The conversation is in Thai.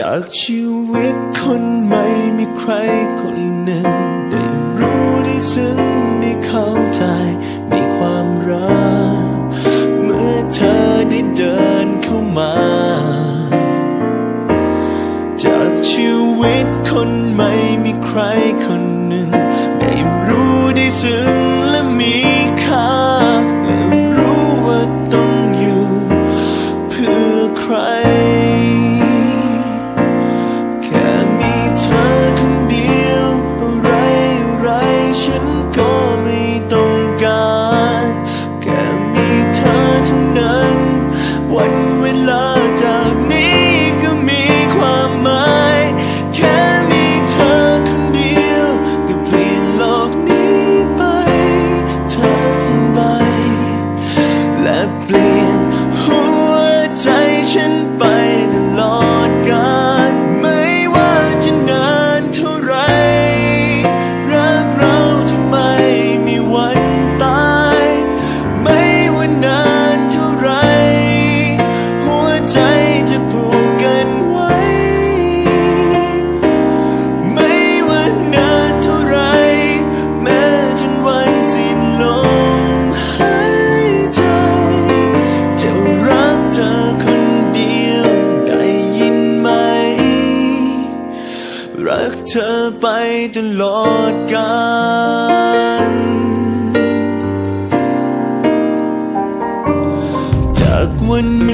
จากชีวิตคนใหม่มีใครคนหนึ่ง ได้รู้ได้ซึ้งได้เข้าใจมีความรัก เมื่อเธอได้เดินเข้ามา จากชีวิตคนใหม่มีใครคนหนึ่ง ได้รู้ได้ซึ้งและมีค่าและรู้ว่าต้องอยู่ เพื่อใคร ธอไปตลอดกาลจากวันนี้